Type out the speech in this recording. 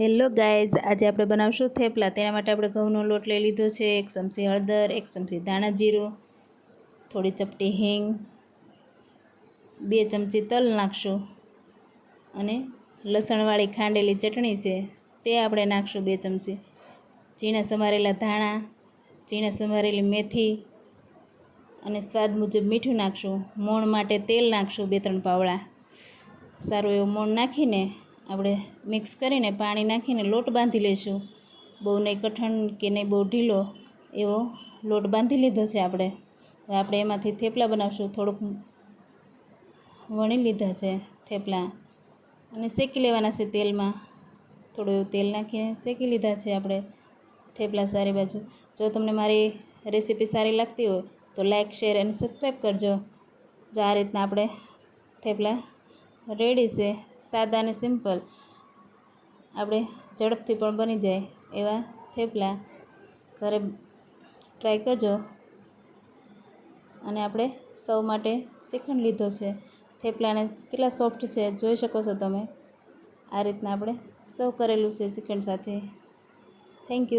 Hello guys, આજે આપણે બનાવશું થેપલા. તેના માટે આપણે ઘઉંનો લોટ લઈ લીધો છે, એક ચમચી હળદર, એક ચમચી ધાણા જીરું, થોડી ચપટી હિંગ, બે ચમચી તલ નાખશું અને લસણવાળી ખાંડેલી ચટણી છે, તે આપણે નાખશું બે ચમચી. ઝીણા સમારેલા ધાણા, ઝીણા સમારેલી મેથી અને સ્વાદ મુજબ મીઠું નાખશું. મોણ માટે તેલ નાખશું બે ત્રણ પાવડા. સારું એવું મોણ નાખીને આપણે મિક્સ કરીને પાણી નાખીને લોટ બાંધી લઈશું. બહુ નહીં કઠણ કે નહીં બહુ ઢીલો એવો લોટ બાંધી લીધો છે આપણે. હવે આપણે એમાંથી થેપલા બનાવશું. થોડુંક વણી લીધા છે થેપલા. અને શેકી લેવાના છે તેલમાં. થોડું એવું તેલ નાખીને શેકી લીધા છે આપણે થેપલા સારી બાજુ. જો તમને મારી રેસીપી સારી લાગતી હોય તો લાઇક શેર અને સબસ્ક્રાઈબ કરજો. જો આ રીતના આપણે થેપલા રેડી છે, સાદા અને સિમ્પલ. આપણે ઝડપથી પણ બની જાય એવા થેપલા. ઘરે ટ્રાય કરજો. અને આપણે સૌ માટે શ્રીખંડ લીધો છે. થેપલાને કેટલા સોફ્ટ છે જોઈ શકો છો તમે. આ રીતના આપણે સૌ કરેલું છે શ્રીખંડ સાથે. Thank you